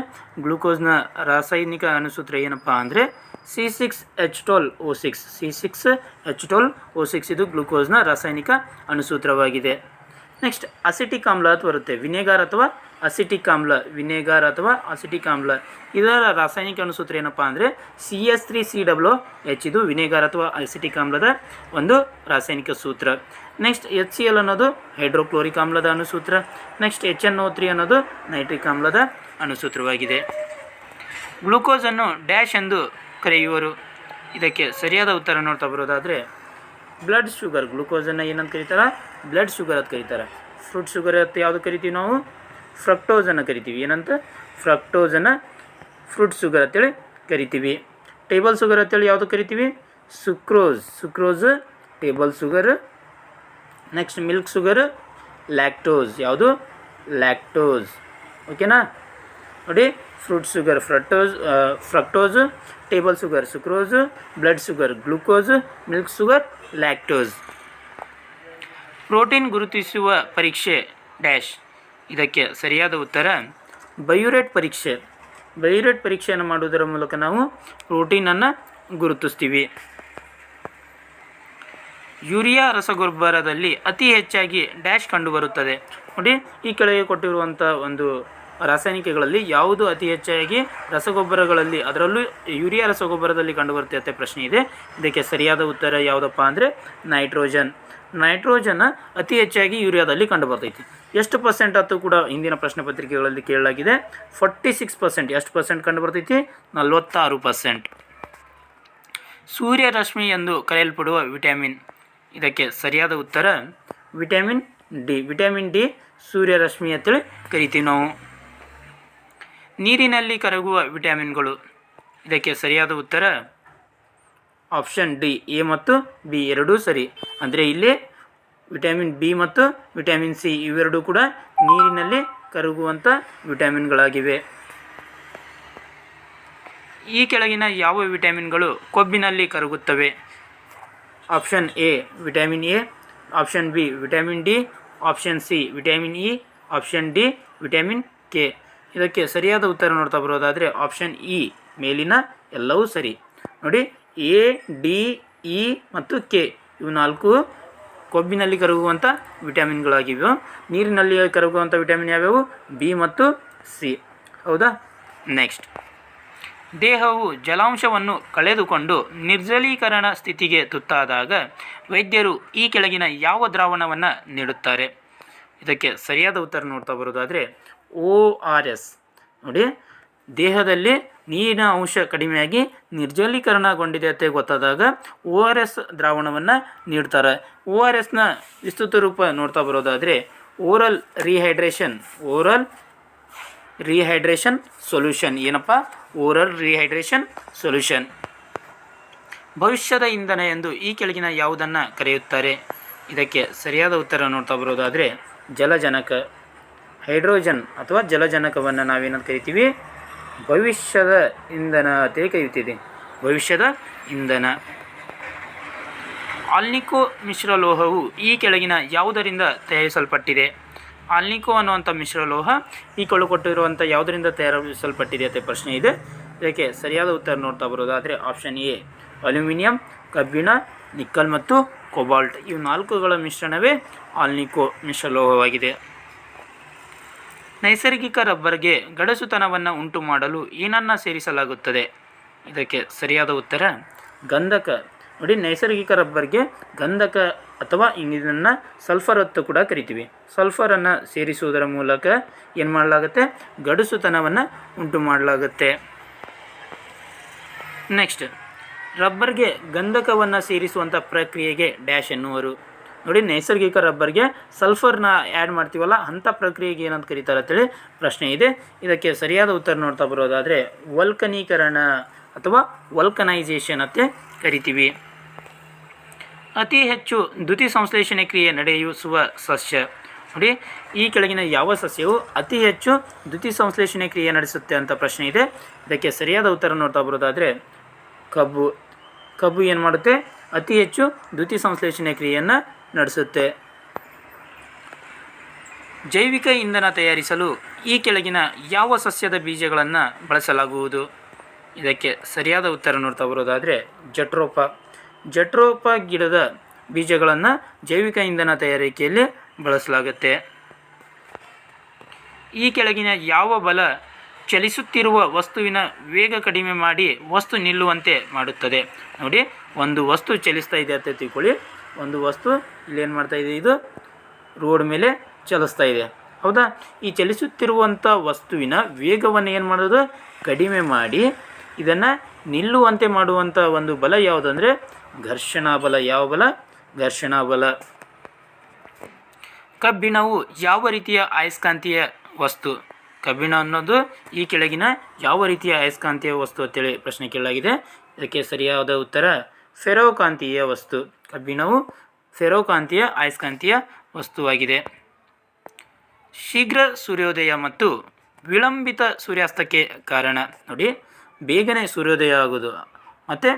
ಗ್ಲೂಕೋಸ್ನ ರಾಸಾಯನಿಕ ಅಣುಸೂತ್ರ ಏನಪ್ಪ ಅಂದರೆ C six H twelve O six C six H twelve O six ಇದು ಗ್ಲೂಕೋಸ್ನ ರಾಸಾಯನಿಕ ಅಣುಸೂತ್ರವಾಗಿದೆ. ನೆಕ್ಸ್ಟ್ ಅಸಿಟಿಕ್ ಆಮ್ಲ ಅಂತ ಬರುತ್ತೆ. ವಿನೆಗಾರ್ ಅಥವಾ ಅಸಿಟಿಕ್ ಆಮ್ಲ ವಿನೆಗಾರ್ ಅಥವಾ ಅಸಿಟಿಕ್ ಆಮ್ಲ ಇದರ ರಾಸಾಯನಿಕ ಅಣುಸೂತ್ರ ಏನಪ್ಪ ಅಂದರೆ C S three C W H ಇದು ವಿನೆಗಾರ್ ಅಥವಾ ಅಸಿಟಿಕ್ ಆಮ್ಲದ ಒಂದು ರಾಸಾಯನಿಕ ಸೂತ್ರ. ನೆಕ್ಸ್ಟ್ ಎಚ್ ಸಿ ಎಲ್ ಅನ್ನೋದು ಹೈಡ್ರೋಕ್ಲೋರಿಕ್ ಆಮ್ಲದ ಅಣುಸೂತ್ರ. Next H N O three ಅನ್ನೋದು ನೈಟ್ರಿಕ್ ಆಮ್ಲದ ಅಣುಸೂತ್ರವಾಗಿದೆ ಗ್ಲೂಕೋಸನ್ನು ಡ್ಯಾಶ್ ಎಂದು ಕರೆಯುವರು. ಇದಕ್ಕೆ ಸರಿಯಾದ ಉತ್ತರ ನೋಡ್ತಾ ಬರೋದಾದರೆ ಬ್ಲಡ್ ಶುಗರ್ ಗ್ಲುಕೋಸನ್ನು ಏನಂತ ಕರೀತಾರೆ? ಬ್ಲಡ್ ಶುಗರ್ ಅಂತ ಕರೀತಾರೆ. ಫ್ರೂಟ್ ಶುಗರ್ ಅಂತ ಯಾವುದು ಕರಿತೀವಿ ನಾವು? ಫ್ರಕ್ಟೋಸನ್ನು ಕರಿತೀವಿ. ಏನಂತ? ಫ್ರಕ್ಟೋಸನ್ನು ಫ್ರೂಟ್ ಶುಗರ್ ಅಂತೇಳಿ ಕರಿತೀವಿ. ಟೇಬಲ್ ಶುಗರ್ ಅಂತೇಳಿ ಯಾವುದು ಕರಿತೀವಿ? Sucrose sucrose table sugar next milk sugar lactose ಯಾವುದು? ಲ್ಯಾಕ್ಟೋಸ್ ಓಕೆನಾ ನೋಡಿ fruit sugar fructose fructose table sugar sucrose blood sugar glucose milk sugar lactose protein ಗುರುತಿಸುವ ಪರೀಕ್ಷೆ ಡ್ಯಾಶ್ ಇದಕ್ಕೆ ಸರಿಯಾದ ಉತ್ತರ, ಬಯೋರೇಟ್ ಪರೀಕ್ಷೆ. ಬಯೋರೇಟ್ ಪರೀಕ್ಷೆಯನ್ನು ಮಾಡುವುದರ ಮೂಲಕ ನಾವು ಪ್ರೋಟೀನನ್ನು ಗುರುತಿಸ್ತೀವಿ. ಯೂರಿಯಾ ರಸಗೊಬ್ಬರದಲ್ಲಿ ಅತಿ ಹೆಚ್ಚಾಗಿ ಡ್ಯಾಶ್ ಕಂಡುಬರುತ್ತದೆ. ನೋಡಿ, ಈ ಕೆಳಗೆ ಕೊಟ್ಟಿರುವಂಥ ಒಂದು ರಾಸಾಯನಿಕಗಳಲ್ಲಿ ಯಾವುದು ಅತಿ ಹೆಚ್ಚಾಗಿ ರಸಗೊಬ್ಬರಗಳಲ್ಲಿ, ಅದರಲ್ಲೂ ಯೂರಿಯಾ ರಸಗೊಬ್ಬರದಲ್ಲಿ ಕಂಡುಬರುತ್ತೆ ಪ್ರಶ್ನೆ ಇದೆ. ಇದಕ್ಕೆ ಸರಿಯಾದ ಉತ್ತರ ಯಾವುದಪ್ಪ ಅಂದರೆ ನೈಟ್ರೋಜನ್. ನೈಟ್ರೋಜನ್ ಅತಿ ಹೆಚ್ಚಾಗಿ ಯೂರಿಯಾದಲ್ಲಿ ಕಂಡುಬರ್ತೈತಿ. ಎಷ್ಟು ಪರ್ಸೆಂಟ್ ಅಂತೂ ಕೂಡ ಹಿಂದಿನ ಪ್ರಶ್ನೆ ಪತ್ರಿಕೆಗಳಲ್ಲಿ ಕೇಳಲಾಗಿದೆ. ಫಾರ್ಟಿ ಸಿಕ್ಸ್ ಪರ್ಸೆಂಟ್ ಎಷ್ಟು ಪರ್ಸೆಂಟ್ ಕಂಡುಬರ್ತೈತಿ? ನಲವತ್ತಾರು ಪರ್ಸೆಂಟ್ ಸೂರ್ಯರಶ್ಮಿ ಎಂದು ಕರೆಯಲ್ಪಡುವ ವಿಟಮಿನ್ ಇದಕ್ಕೆ ಸರಿಯಾದ ಉತ್ತರ ವಿಟಮಿನ್ ಡಿ ವಿಟಮಿನ್ ಡಿ ಸೂರ್ಯರಶ್ಮಿ ಅಂತೇಳಿ ಕರಿತೀವಿ ನಾವು. ನೀರಿನಲ್ಲಿ ಕರಗುವ ವಿಟಮಿನ್ಗಳು. ಇದಕ್ಕೆ ಸರಿಯಾದ ಉತ್ತರ ಆಪ್ಷನ್ ಡಿ, ಎ ಮತ್ತು ಬಿ ಎರಡೂ ಸರಿ. ಅಂದರೆ ಇಲ್ಲಿ ವಿಟಮಿನ್ ಬಿ ಮತ್ತು ವಿಟಮಿನ್ ಸಿ ಇವೆರಡೂ ಕೂಡ ನೀರಿನಲ್ಲಿ ಕರಗುವಂಥ ವಿಟಮಿನ್ಗಳಾಗಿವೆ. ಈ ಕೆಳಗಿನ ಯಾವ ವಿಟಮಿನ್ಗಳು ಕೊಬ್ಬಿನಲ್ಲಿ ಕರಗುತ್ತವೆ? Option A, vitamin A. Option B, vitamin D. Option C, vitamin E. Option D, vitamin K. ಇದಕ್ಕೆ ಸರಿಯಾದ ಉತ್ತರ ನೋಡ್ತಾ ಬರೋದಾದರೆ ಆಪ್ಷನ್ ಇ ಮೇಲಿನ ಎಲ್ಲವೂ ಸರಿ. ನೋಡಿ ಎ ಡಿ ಇ ಮತ್ತು ಕೆ ಇವು ನಾಲ್ಕು ಕೊಬ್ಬಿನಲ್ಲಿ ಕರಗುವಂಥ ವಿಟಮಿನ್ಗಳಾಗಿವೆ. ನೀರಿನಲ್ಲಿ ಕರಗುವಂಥ ವಿಟಮಿನ್ ಯಾವ್ಯಾವು? ಬಿ ಮತ್ತು ಸಿ ಹೌದಾ? ನೆಕ್ಸ್ಟ್ ದೇಹವು ಜಲಾಂಶವನ್ನು ಕಳೆದುಕೊಂಡು ನಿರ್ಜಲೀಕರಣ ಸ್ಥಿತಿಗೆ ತುತ್ತಾದಾಗ ವೈದ್ಯರು ಈ ಕೆಳಗಿನ ಯಾವ ದ್ರಾವಣವನ್ನು ನೀಡುತ್ತಾರೆ? ಇದಕ್ಕೆ ಸರಿಯಾದ ಉತ್ತರ ನೋಡ್ತಾ ಬರೋದಾದರೆ ಓ ಆರ್ ಎಸ್. ನೋಡಿ, ದೇಹದಲ್ಲಿ ನೀರಿನ ಅಂಶ ಕಡಿಮೆಯಾಗಿ ನಿರ್ಜಲೀಕರಣಗೊಂಡಿದೆ ಅಂತ ಗೊತ್ತಾದಾಗ ಓ ಆರ್ ಎಸ್ ದ್ರಾವಣವನ್ನು ನೀಡ್ತಾರೆ. ಓ ಆರ್ ಎಸ್ನ ವಿಸ್ತೃತ ರೂಪ ನೋಡ್ತಾ ಬರೋದಾದರೆ oral rehydration oral rehydration solution. ಏನಪ್ಪ? Oral rehydration solution. ಭವಿಷ್ಯದ ಇಂಧನ ಎಂದು ಈ ಕೆಳಗಿನ ಯಾವುದನ್ನು ಕರೆಯುತ್ತಾರೆ? ಇದಕ್ಕೆ ಸರಿಯಾದ ಉತ್ತರ ನೋಡ್ತಾ ಬರೋದಾದರೆ ಜಲಜನಕ. ಹೈಡ್ರೋಜನ್ ಅಥವಾ ಜಲಜನಕವನ್ನು ನಾವೇನಂತ ಕರಿತೀವಿ? ಭವಿಷ್ಯದ ಇಂಧನ ಅಂತೇಳಿ ಕರೆಯುತ್ತಿದೆ ಭವಿಷ್ಯದ ಇಂಧನ. ಆಲ್ನಿಕೋ ಮಿಶ್ರಲೋಹವು ಈ ಕೆಳಗಿನ ಯಾವುದರಿಂದ ತಯಾರಿಸಲ್ಪಟ್ಟಿದೆ? ಆಲ್ನಿಕೋ ಅನ್ನುವಂಥ ಮಿಶ್ರಲೋಹ ಈ ಕೊಟ್ಟಿರುವಂಥ ಯಾವುದರಿಂದ ತಯಾರಿಸಲ್ಪಟ್ಟಿದೆ ಅಂತ ಪ್ರಶ್ನೆ ಇದೆ. ಇದಕ್ಕೆ ಸರಿಯಾದ ಉತ್ತರ ನೋಡ್ತಾ ಬರೋದಾದರೆ ಆಪ್ಷನ್ ಎ, ಅಲ್ಯೂಮಿನಿಯಂ, ಕಬ್ಬಿಣ, ನಿಕ್ಕಲ್ ಮತ್ತು ಕೊಬಾಲ್ಟ್. ಇವು ನಾಲ್ಕುಗಳ ಮಿಶ್ರಣವೇ ಆಲ್ನಿಕೋ ಮಿಶ್ರಲೋಹವಾಗಿದೆ ನೈಸರ್ಗಿಕ ರಬ್ಬರ್ಗೆ ಗಡಸುತನವನ್ನು ಉಂಟು ಮಾಡಲು ಏನನ್ನು ಸೇರಿಸಲಾಗುತ್ತದೆ. ಇದಕ್ಕೆ ಸರಿಯಾದ ಉತ್ತರ, ಗಂಧಕ. ನೋಡಿ, ನೈಸರ್ಗಿಕ ರಬ್ಬರ್ಗೆ ಗಂಧಕ ಅಥವಾ ಇದನ್ನು ಸಲ್ಫರ್ ಹೊತ್ತು ಕೂಡ ಕರಿತೀವಿ. ಸಲ್ಫರನ್ನು ಸೇರಿಸುವುದರ ಮೂಲಕ ಏನು ಮಾಡಲಾಗುತ್ತೆ? ಗಡಸುತನವನ್ನು ಉಂಟು ಮಾಡಲಾಗುತ್ತೆ ನೆಕ್ಸ್ಟ್, ರಬ್ಬರ್ಗೆ ಗಂಧಕವನ್ನು ಸೇರಿಸುವಂಥ ಪ್ರಕ್ರಿಯೆಗೆ ಡ್ಯಾಶ್ ಎನ್ನುವರು. ನೋಡಿ ನೈಸರ್ಗಿಕ ರಬ್ಬರ್ಗೆ ಸಲ್ಫರ್ನ ಆ್ಯಡ್ ಮಾಡ್ತೀವಲ್ಲ ಅಂಥ ಪ್ರಕ್ರಿಯೆಗೆ ಏನಂತ ಕರೀತಾರೆ ಅಂತೇಳಿ ಪ್ರಶ್ನೆ ಇದೆ. ಇದಕ್ಕೆ ಸರಿಯಾದ ಉತ್ತರ ನೋಡ್ತಾ ಬರೋದಾದರೆ ವಲ್ಕನೀಕರಣ ಅಥವಾ ವಲ್ಕನೈಸೇಷನ್ ಅಂತ ಕರಿತೀವಿ. ಅತಿ ಹೆಚ್ಚು ದ್ಯುತಿ ಸಂಶ್ಲೇಷಣೆ ಕ್ರಿಯೆ ನಡೆಯಿಸುವ ಸಸ್ಯ. ನೋಡಿ, ಈ ಕೆಳಗಿನ ಯಾವ ಸಸ್ಯವು ಅತಿ ಹೆಚ್ಚು ದ್ಯುತಿ ಸಂಶ್ಲೇಷಣೆ ಕ್ರಿಯೆ ನಡೆಸುತ್ತೆ ಅಂತ ಪ್ರಶ್ನೆ ಇದೆ. ಇದಕ್ಕೆ ಸರಿಯಾದ ಉತ್ತರ ನೋಡ್ತಾ ಬರೋದಾದರೆ ಕಬ್ಬು. ಕಬ್ಬು ಏನು ಮಾಡುತ್ತೆ? ಅತಿ ಹೆಚ್ಚು ದ್ಯುತಿ ಸಂಶ್ಲೇಷಣೆ ಕ್ರಿಯೆಯನ್ನು ನಡೆಸುತ್ತೆ. ಜೈವಿಕ ಇಂಧನ ತಯಾರಿಸಲು ಈ ಕೆಳಗಿನ ಯಾವ ಸಸ್ಯದ ಬೀಜಗಳನ್ನು ಬಳಸಲಾಗುವುದು? ಇದಕ್ಕೆ ಸರಿಯಾದ ಉತ್ತರ ನೋಡ್ತಾ ಬರೋದಾದರೆ ಜಟ್ರೋಪ. ಜಟ್ರೋಪ ಗಿಡದ ಬೀಜಗಳನ್ನು ಜೈವಿಕ ಇಂಧನ ತಯಾರಿಕೆಯಲ್ಲಿ ಬಳಸಲಾಗುತ್ತೆ. ಈ ಕೆಳಗಿನ ಯಾವ ಬಲ ಚಲಿಸುತ್ತಿರುವ ವಸ್ತುವಿನ ವೇಗ ಕಡಿಮೆ ಮಾಡಿ ವಸ್ತು ನಿಲ್ಲುವಂತೆ ಮಾಡುತ್ತದೆ. ನೋಡಿ, ಒಂದು ವಸ್ತು ಚಲಿಸ್ತಾ ಇದೆ ಅಂತ ತಿಳ್ಕೊಳ್ಳಿ. ಒಂದು ವಸ್ತು ಇಲ್ಲೇನು ಮಾಡ್ತಾ ಇದೆ ಇದು? ರೋಡ್ ಮೇಲೆ ಚಲಿಸ್ತಾ ಇದೆ. ಹೌದಾ? ಈ ಚಲಿಸುತ್ತಿರುವಂಥ ವಸ್ತುವಿನ ವೇಗವನ್ನು ಏನು ಮಾಡೋದು? ಕಡಿಮೆ ಮಾಡಿ ಇದನ್ನು ನಿಲ್ಲುವಂತೆ ಮಾಡುವಂಥ ಒಂದು ಬಲ ಯಾವುದಂದರೆ, ಘರ್ಷಣಾ ಬಲ. ಯಾವ ಬಲ? ಘರ್ಷಣಾ ಬಲ. ಕಬ್ಬಿಣವು ಯಾವ ರೀತಿಯ ಆಯಸ್ಕಾಂತೀಯ ವಸ್ತು? ಕಬ್ಬಿಣ ಅನ್ನೋದು ಈ ಕೆಳಗಿನ ಯಾವ ರೀತಿಯ ಅಯಸ್ಕಾಂತೀಯ ವಸ್ತು ಅಂತೇಳಿ ಪ್ರಶ್ನೆ ಕೇಳಲಾಗಿದೆ. ಇದಕ್ಕೆ ಸರಿಯಾದ ಉತ್ತರ, ಫೆರೋಕಾಂತೀಯ ವಸ್ತು. ಕಬ್ಬಿಣವು ಫೆರೋಕಾಂತೀಯ ಅಯಸ್ಕಾಂತೀಯ ವಸ್ತುವಾಗಿದೆ. ಶೀಘ್ರ ಸೂರ್ಯೋದಯ ಮತ್ತು ವಿಳಂಬಿತ ಸೂರ್ಯಾಸ್ತಕ್ಕೆ ಕಾರಣ. ನೋಡಿ, ಬೇಗನೆ ಸೂರ್ಯೋದಯ ಆಗೋದು ಮತ್ತು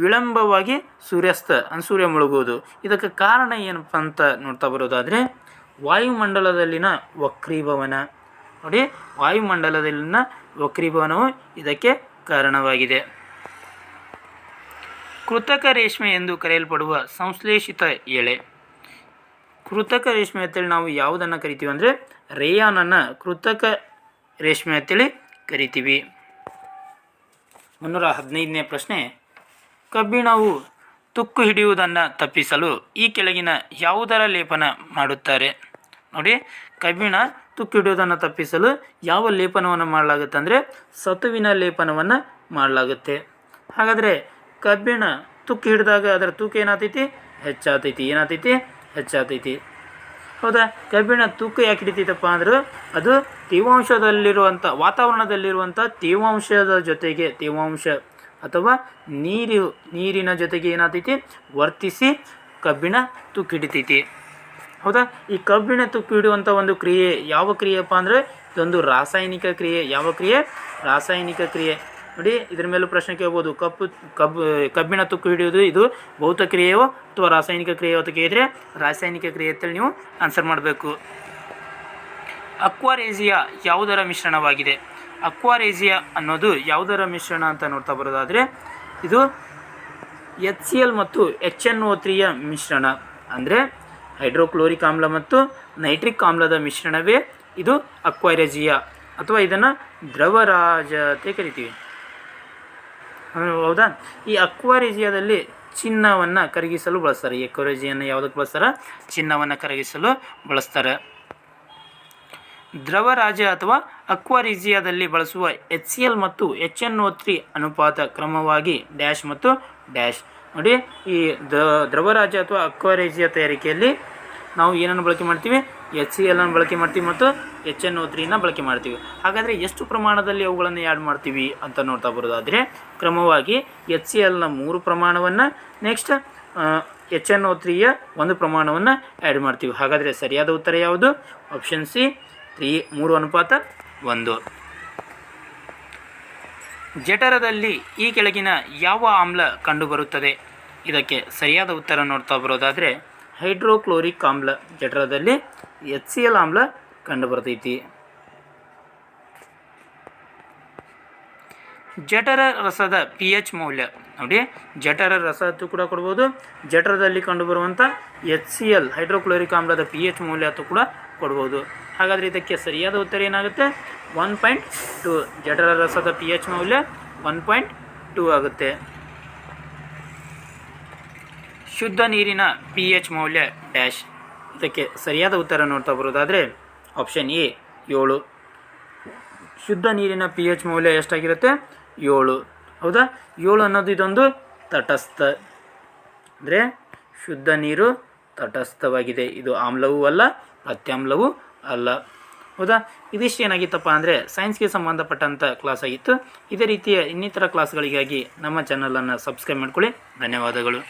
ವಿಳಂಬವಾಗಿ ಸೂರ್ಯಾಸ್ತ ಸೂರ್ಯ ಮುಳುಗುವುದು. ಇದಕ್ಕೆ ಕಾರಣ ಏನಪ್ಪ ಅಂತ ನೋಡ್ತಾ ಬರೋದಾದರೆ, ವಾಯುಮಂಡಲದಲ್ಲಿನ ವಕ್ರೀಭವನ. ನೋಡಿ ವಾಯುಮಂಡಲದಲ್ಲಿನ ವಕ್ರೀಭವನವು ಇದಕ್ಕೆ ಕಾರಣವಾಗಿದೆ. ಕೃತಕ ರೇಷ್ಮೆ ಎಂದು ಕರೆಯಲ್ಪಡುವ ಸಂಶ್ಲೇಷಿತ ಎಳೆ. ಕೃತಕ ರೇಷ್ಮೆ ಅಂತೇಳಿ ನಾವು ಯಾವುದನ್ನು ಕರಿತೀವಿ ಅಂದರೆ ರೇಯಾನನ್ನು ಕೃತಕ ರೇಷ್ಮೆ ಅಂತೇಳಿ ಕರಿತೀವಿ. ಮುನ್ನೂರ ಹದಿನೈದನೇ ಪ್ರಶ್ನೆ, ಕಬ್ಬಿಣವು ತುಕ್ಕು ಹಿಡಿಯುವುದನ್ನು ತಪ್ಪಿಸಲು ಈ ಕೆಳಗಿನ ಯಾವುದರ ಲೇಪನ ಮಾಡುತ್ತಾರೆ? ನೋಡಿ, ಕಬ್ಬಿಣ ತುಕ್ಕು ಹಿಡಿಯುವುದನ್ನು ತಪ್ಪಿಸಲು ಯಾವ ಲೇಪನವನ್ನು ಮಾಡಲಾಗುತ್ತೆ ಅಂದರೆ ಸತುವಿನ ಲೇಪನವನ್ನು ಮಾಡಲಾಗುತ್ತೆ. ಹಾಗಾದರೆ ಕಬ್ಬಿಣ ತುಕ್ಕಿ ಹಿಡಿದಾಗ ಅದರ ತೂಕ ಏನಾಗ್ತೈತಿ? ಹೆಚ್ಚಾತೈತಿ ಏನಾಗ್ತೈತಿ? ಹೆಚ್ಚಾತೈತಿ ಹೌದಾ? ಕಬ್ಬಿಣ ತೂಕ ಯಾಕೆ ಹಿಡಿತೈತಪ್ಪ ಅಂದ್ರೆ ಅದು ತೇವಾಂಶದಲ್ಲಿರುವಂಥ ವಾತಾವರಣದಲ್ಲಿರುವಂಥ ತೇವಾಂಶದ ಜೊತೆಗೆ ತೇವಾಂಶ ಅಥವಾ ನೀರು ನೀರಿನ ಜೊತೆಗೆ ಏನಾಗ್ತೈತಿ? ವರ್ತಿಸಿ ಕಬ್ಬಿಣ ತುಕ್ಕಿ ಹಿಡಿತೈತಿ. ಹೌದಾ? ಈ ಕಬ್ಬಿಣ ತುಕ್ಕು ಹಿಡಿಯುವಂಥ ಒಂದು ಕ್ರಿಯೆ ಯಾವ ಕ್ರಿಯೆಪ್ಪ ಅಂದರೆ ಇದೊಂದು ರಾಸಾಯನಿಕ ಕ್ರಿಯೆ. ಯಾವ ಕ್ರಿಯೆ? ರಾಸಾಯನಿಕ ಕ್ರಿಯೆ. ನೋಡಿ, ಇದ್ರ ಮೇಲೂ ಪ್ರಶ್ನೆ ಕೇಳ್ಬೋದು. ಕಪ್ಪು, ಕಬ್ಬು, ಕಬ್ಬಿಣ ತುಕ್ಕು ಹಿಡಿಯೋದು ಇದು ಭೌತ ಕ್ರಿಯೆಯೋ ಅಥವಾ ರಾಸಾಯನಿಕ ಕ್ರಿಯೆಯೋ ಅಂತ ಕೇಳಿದರೆ ರಾಸಾಯನಿಕ ಕ್ರಿಯೆ ಅಂತೇಳಿ ನೀವು ಆನ್ಸರ್ ಮಾಡಬೇಕು. ಅಕ್ವಾರೇಜಿಯಾ ಯಾವುದರ ಮಿಶ್ರಣವಾಗಿದೆ? ಅಕ್ವಾರೇಜಿಯಾ ಅನ್ನೋದು ಯಾವುದರ ಮಿಶ್ರಣ ಅಂತ ನೋಡ್ತಾ ಬರೋದಾದರೆ ಇದು ಎಚ್ ಮತ್ತು ಎಚ್ ಎನ್ ಮಿಶ್ರಣ. ಅಂದರೆ ಹೈಡ್ರೋಕ್ಲೋರಿಕ್ ಆಮ್ಲ ಮತ್ತು ನೈಟ್ರಿಕ್ ಆಮ್ಲದ ಮಿಶ್ರಣವೇ ಇದು ಅಕ್ವೈರಜಿಯಾ ಅಥವಾ ಇದನ್ನು ದ್ರವರಾಜ ಅಂತ ಕರಿತೀವಿ. ಹೌದಾ ಈ ಅಕ್ವಾರಿಜಿಯಾದಲ್ಲಿ ಚಿನ್ನವನ್ನು ಕರಗಿಸಲು ಬಳಸ್ತಾರೆ. ಈ ಅಕ್ವಾರಿಜಿಯನ್ನು ಯಾವುದಕ್ಕೆ ಬಳಸ್ತಾರೆ? ಚಿನ್ನವನ್ನು ಕರಗಿಸಲು ಬಳಸ್ತಾರೆ. ದ್ರವರಾಜ ಅಥವಾ ಅಕ್ವಾರಿಜಿಯಾದಲ್ಲಿ ಬಳಸುವ ಎಚ್ ಸಿ ಎಲ್ ಮತ್ತು ಎಚ್ ಎನ್ ಒ ತ್ರೀ ಅನುಪಾತ ಕ್ರಮವಾಗಿ ಡ್ಯಾಶ್ ಮತ್ತು ಡ್ಯಾಶ್ ನೋಡಿ, ಈ ದ್ರವರಾಜ ಅಥವಾ ಅಕ್ವರೇಜಿಯ ತಯಾರಿಕೆಯಲ್ಲಿ ನಾವು ಏನನ್ನು ಬಳಕೆ ಮಾಡ್ತೀವಿ? ಎಚ್ ಸಿ ಎಲ್ ಅನ್ನು ಬಳಕೆ ಮಾಡ್ತೀವಿ ಮತ್ತು ಎಚ್ ಎನ್ ಓ ತ್ರೀನ ಬಳಕೆ ಮಾಡ್ತೀವಿ. ಹಾಗಾದರೆ ಎಷ್ಟು ಪ್ರಮಾಣದಲ್ಲಿ ಅವುಗಳನ್ನು ಆ್ಯಡ್ ಮಾಡ್ತೀವಿ ಅಂತ ನೋಡ್ತಾ ಬರೋದಾದರೆ, ಕ್ರಮವಾಗಿ ಎಚ್ ಸಿ ಎಲ್ನ ಮೂರು ಪ್ರಮಾಣವನ್ನು ನೆಕ್ಸ್ಟ್ ಎಚ್ ಎನ್ ಓ ತ್ರೀಯ ಒಂದು ಪ್ರಮಾಣವನ್ನು ಆ್ಯಡ್ ಮಾಡ್ತೀವಿ. ಹಾಗಾದರೆ ಸರಿಯಾದ ಉತ್ತರ ಯಾವುದು? ಆಪ್ಷನ್ ಸಿ ತ್ರೀ ಮೂರು ಅನುಪಾತ, ಒಂದು. ಜಠರದಲ್ಲಿ ಈ ಕೆಳಗಿನ ಯಾವ ಆಮ್ಲ ಕಂಡುಬರುತ್ತದೆ? ಇದಕ್ಕೆ ಸರಿಯಾದ ಉತ್ತರ ನೋಡ್ತಾ ಬರೋದಾದರೆ ಹೈಡ್ರೋಕ್ಲೋರಿಕ್ ಆಮ್ಲ ಜಠರದಲ್ಲಿ ಎಚ್ ಸಿ ಎಲ್ ಆಮ್ಲ ಕಂಡುಬರ್ತೈತಿ. ಜಠರ ರಸದ ಪಿ ಎಚ್ ಮೌಲ್ಯ. ನೋಡಿ, ಜಠರ ರಸ ಕೂಡ ಕೊಡ್ಬೋದು. ಜಠರದಲ್ಲಿ ಕಂಡುಬರುವಂಥ ಎಚ್ ಸಿ ಎಲ್ ಹೈಡ್ರೋಕ್ಲೋರಿಕ್ ಆಮ್ಲದ ಪಿ ಎಚ್ ಮೌಲ್ಯ ಅಂತೂ ಕೂಡ ಕೊಡ್ಬೋದು. ಹಾಗಾದರೆ ಇದಕ್ಕೆ ಸರಿಯಾದ ಉತ್ತರ ಏನಾಗುತ್ತೆ? ಒನ್ ಪಾಯಿಂಟ್ ಟು ಜಠರ ರಸದ ಪಿ ಎಚ್ ಮೌಲ್ಯ ಒನ್ ಪಾಯಿಂಟ್ ಟೂ ಆಗುತ್ತೆ. ಶುದ್ಧ ನೀರಿನ ಪಿ ಎಚ್ ಮೌಲ್ಯ ಡ್ಯಾಶ್. ಇದಕ್ಕೆ ಸರಿಯಾದ ಉತ್ತರ ನೋಡ್ತಾ ಬರೋದಾದರೆ ಆಪ್ಷನ್ ಎ ಏಳು. ಶುದ್ಧ ನೀರಿನ ಪಿ ಎಚ್ ಮೌಲ್ಯ ಎಷ್ಟಾಗಿರುತ್ತೆ? ಏಳು. ಹೌದಾ? ಏಳು ಅನ್ನೋದು ಇದೊಂದು ತಟಸ್ಥ. ಅಂದರೆ ಶುದ್ಧ ನೀರು ತಟಸ್ಥವಾಗಿದೆ. ಇದು ಆಮ್ಲವೂ ಅಲ್ಲ ಅತ್ಯಾಮ್ಲವೂ ಅಲ್ಲ. ಹೌದಾ? ಇದಿಷ್ಟು ಏನಾಗಿತ್ತಪ್ಪ ಅಂದರೆ ಸೈನ್ಸ್ಗೆ ಸಂಬಂಧಪಟ್ಟಂಥ ಕ್ಲಾಸ್ ಆಗಿತ್ತು. ಇದೇ ರೀತಿಯ ಇನ್ನಿತರ ಕ್ಲಾಸ್ಗಳಿಗಾಗಿ ನಮ್ಮ ಚಾನಲನ್ನು ಸಬ್ಸ್ಕ್ರೈಬ್ ಮಾಡ್ಕೊಳ್ಳಿ. ಧನ್ಯವಾದಗಳು.